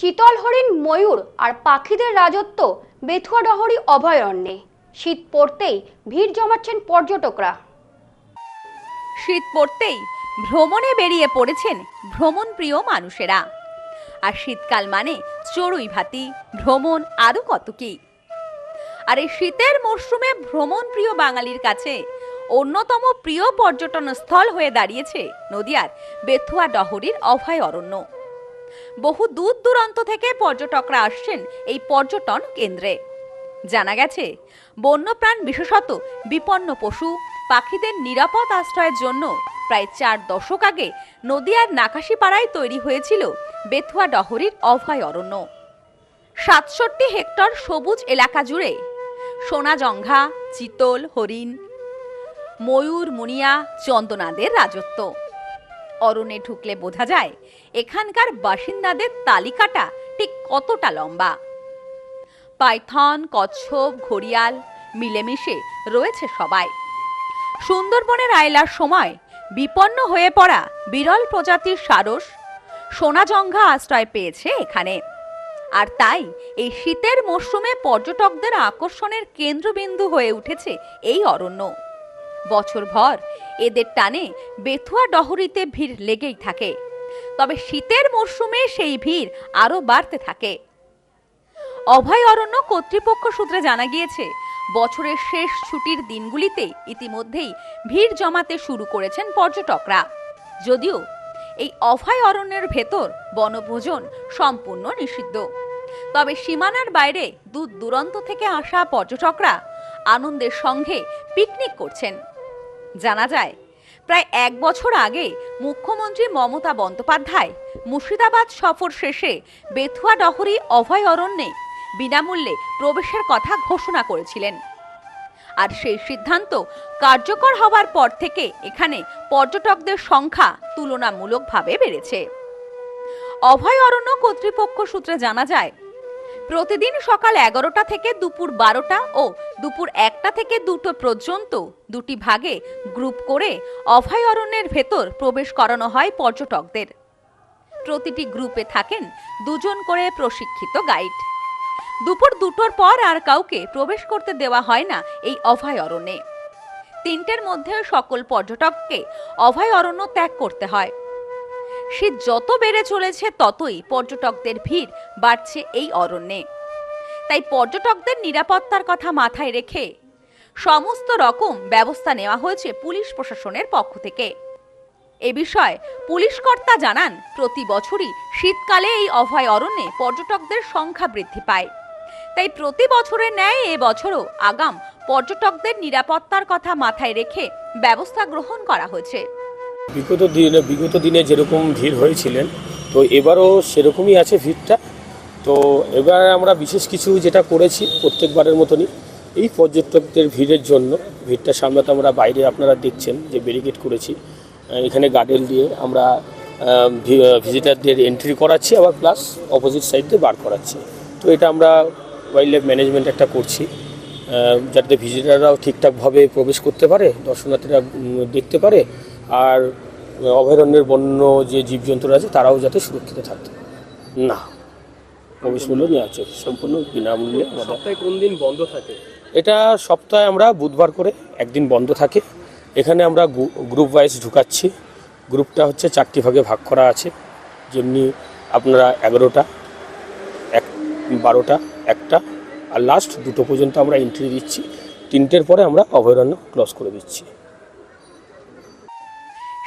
চিতল হরিণ ময়ূর আর পাখিদের রাজত্ব বেথুয়া ডহরি অভয়ারণ্যে। শীত পড়তেই ভিড় জমাচ্ছেন পর্যটকরা। শীত পড়তেই ভ্রমণে বেরিয়ে পড়েছেন ভ্রমণপ্রিয় মানুষেরা। আর শীতকাল মানে চড়ুই ভাতি, ভ্রমণ আরও কত কি। আর এই শীতের মরশুমে ভ্রমণপ্রিয় বাঙালির কাছে অন্যতম প্রিয় পর্যটন স্থল হয়ে দাঁড়িয়েছে নদিয়ার বেথুয়া ডহরির অভয় অরণ্য বহু দূর দূরান্ত থেকে পর্যটকরা আসছেন এই পর্যটন কেন্দ্রে। জানা গেছে, বন্যপ্রাণ বিশেষত বিপন্ন পশু পাখিদের নিরাপদ আশ্রয়ের জন্য প্রায় চার দশক আগে নদিয়ার নাকাশিপাড়ায় তৈরি হয়েছিল বেথুয়া ডহরির অভয় অরণ্য। সাতষট্টি হেক্টর সবুজ এলাকা জুড়ে সোনাজঙ্ঘা, চিতল, হরিণ, ময়ূর, মুনিয়া, চন্দনাদের রাজত্ব। অরণ্যে ঢুকলে বোঝা যায়, এখানকার বাসিন্দাদের তালিকাটা ঠিক কতটা লম্বা। পাইথন কচ্ছপ, ঘড়িয়াল মিলেমিশে রয়েছে সবাই। সুন্দরবনের আয়লার সময় বিপন্ন হয়ে পড়া বিরল প্রজাতির সারস সোনাজঙ্ঘা আশ্রয় পেয়েছে এখানে। আর তাই এই শীতের মরশুমে পর্যটকদের আকর্ষণের কেন্দ্রবিন্দু হয়ে উঠেছে এই অরণ্য। বছরভর এদের টানে বেথুয়া ডহরিতে ভিড় লেগেই থাকে। তবে শীতের মরশুমে সেই ভিড় আরও বাড়তে থাকে। অভয় অরণ্য কর্তৃপক্ষ সূত্রে জানা গিয়েছে, বছরের শেষ ছুটির দিনগুলিতে ইতিমধ্যেই ভিড় জমাতে শুরু করেছেন পর্যটকরা। যদিও এই অভয় অরণ্যের ভেতর বনভোজন সম্পূর্ণ নিষিদ্ধ। তবে সীমানার বাইরে দূর দূরান্ত থেকে আসা পর্যটকরা আনন্দের সঙ্গে পিকনিক করছেন। জানা যায়, প্রায় এক বছর আগে মুখ্যমন্ত্রী মমতা বন্দ্যোপাধ্যায় মুর্শিদাবাদ সফর শেষে বেথুয়া ডহরি অভয় অরণ্যে বিনামূল্যে প্রবেশের কথা ঘোষণা করেছিলেন। আর সেই সিদ্ধান্ত কার্যকর হওয়ার পর থেকে এখানে পর্যটকদের সংখ্যা তুলনামূলকভাবে বেড়েছে। অভয় অরণ্য কর্তৃপক্ষ সূত্রে জানা যায় প্রতিদিন সকাল এগারোটা থেকে দুপুর বারোটা ও দুপুর একটা থেকে দুটো পর্যন্ত দুটি ভাগে গ্রুপ করে অভয়ারণ্যের ভেতর প্রবেশ করানো হয় পর্যটকদের। প্রতিটি গ্রুপে থাকেন দুজন করে প্রশিক্ষিত গাইড। দুপুর দুটোর পর আর কাউকে প্রবেশ করতে দেওয়া হয় না এই অভয় অরণ্যে। তিনটের মধ্যে সকল পর্যটককে অভয়ারণ্য ত্যাগ করতে হয়। শীত যত বেড়ে চলেছে, ততই পর্যটকদের ভিড় বাড়ছে এই অরণ্যে। তাই পর্যটকদের নিরাপত্তার কথা মাথায় রেখে সমস্ত রকম ব্যবস্থা নেওয়া হয়েছে পুলিশ প্রশাসনের পক্ষ থেকে। এ বিষয়ে পুলিশ কর্তা জানান, প্রতি বছরই শীতকালে এই অভয় অরণ্যে পর্যটকদের সংখ্যা বৃদ্ধি পায়। তাই প্রতি বছরের ন্যায় এ বছরও আগাম পর্যটকদের নিরাপত্তার কথা মাথায় রেখে ব্যবস্থা গ্রহণ করা হয়েছে। বিগত দিনে বিগত দিনে যেরকম ভিড় হয়েছিলেন, তো এবারও সেরকমই আছে ভিড়টা। তো এবার আমরা বিশেষ কিছু যেটা করেছি প্রত্যেকবারের মতনই, এই পর্যটকদের ভিড়ের জন্য, ভিড়টা সামলাতে আমরা বাইরে আপনারা দেখছেন যে ব্যারিকেড করেছি। এখানে গার্ডেন দিয়ে আমরা ভিজিটারদের এন্ট্রি করাচ্ছি, আবার প্লাস অপোজিট সাইড দিয়ে বার করাচ্ছি। তো এটা আমরা ওয়াইল্ড লাইফ ম্যানেজমেন্ট একটা করছি যাতে ভিজিটাররাও ঠিকঠাকভাবে প্রবেশ করতে পারে, দর্শনার্থীরা দেখতে পারে আর অভয়ারণ্যের বন্য যে জীবজন্তুরা আছে তারাও যাতে সুরক্ষিত থাকতে না। প্রবেশ মূল্য নেওয়া হচ্ছে সম্পূর্ণ বিনামূল্যে সপ্তাহে কোন দিন বন্ধ থাকে? এটা সপ্তাহে আমরা বুধবার করে একদিন বন্ধ থাকে। এখানে আমরা গ্রুপ ওয়াইজ ঢুকাচ্ছি। গ্রুপটা হচ্ছে চারটি ভাগে ভাগ করা আছে। যেমনি আপনারা এগারোটা এক বারোটা একটা আর লাস্ট দুটো পর্যন্ত আমরা এন্ট্রি দিচ্ছি। তিনটের পরে আমরা অভয়ারণ্য ক্লোজ করে দিচ্ছি।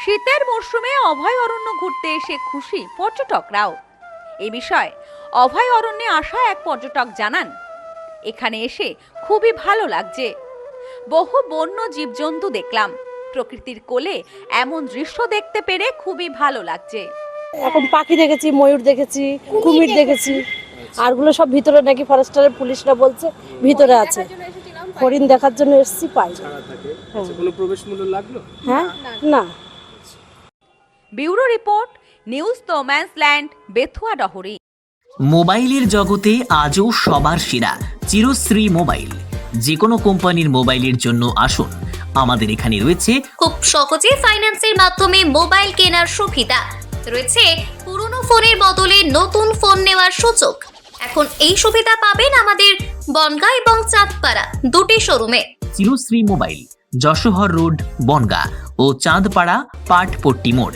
শীতের মরশুমে অভয় অরণ্য ঘুরতে এসে খুশি পর্যটকরাও। এ বিষয়ে অভয় অরণ্যে আসা এক পর্যটক জানান এখানে এসে খুবই ভালো লাগছে। বহু বন্য জীবজন্তু দেখলাম। প্রকৃতির কোলে এমন দৃশ্য দেখতে পেরে খুবই ভালো লাগছে। এখন পাখি দেখেছি ময়ূর দেখেছি কুমির দেখেছি। আর আরগুলো সব ভিতরে নাকি ফরেস্টারের পুলিশরা বলছে ভিতরে আছে। হরিণ দেখার জন্য এসছি পাই। হ্যাঁ। আচ্ছা, কোনো প্রবেশ মূল্য লাগল? হ্যাঁ? না। Bureau report news land Bethua Dahari. মোবাইলের জগতে আজও সবার সেরা চিরশ্রী মোবাইল। যে কোনো কোম্পানির মোবাইলের জন্য আসুন। আমাদের এখানে রয়েছে খুব সহজে ফাইন্যান্সের মাধ্যমে মোবাইল কেনার সুবিধা। রয়েছে পুরনো পুরনো ফোনের বদলে নতুন ফোন নেওয়ার সুযোগ। এখন এই সুবিধা পাবেন আমাদের বনগা এবং চাঁদপাড়া দুটি শোরুমে। চিরশ্রী মোবাইল যশোহর রোড বনগা ও চাঁদপাড়া পাটপট্টি মোড়।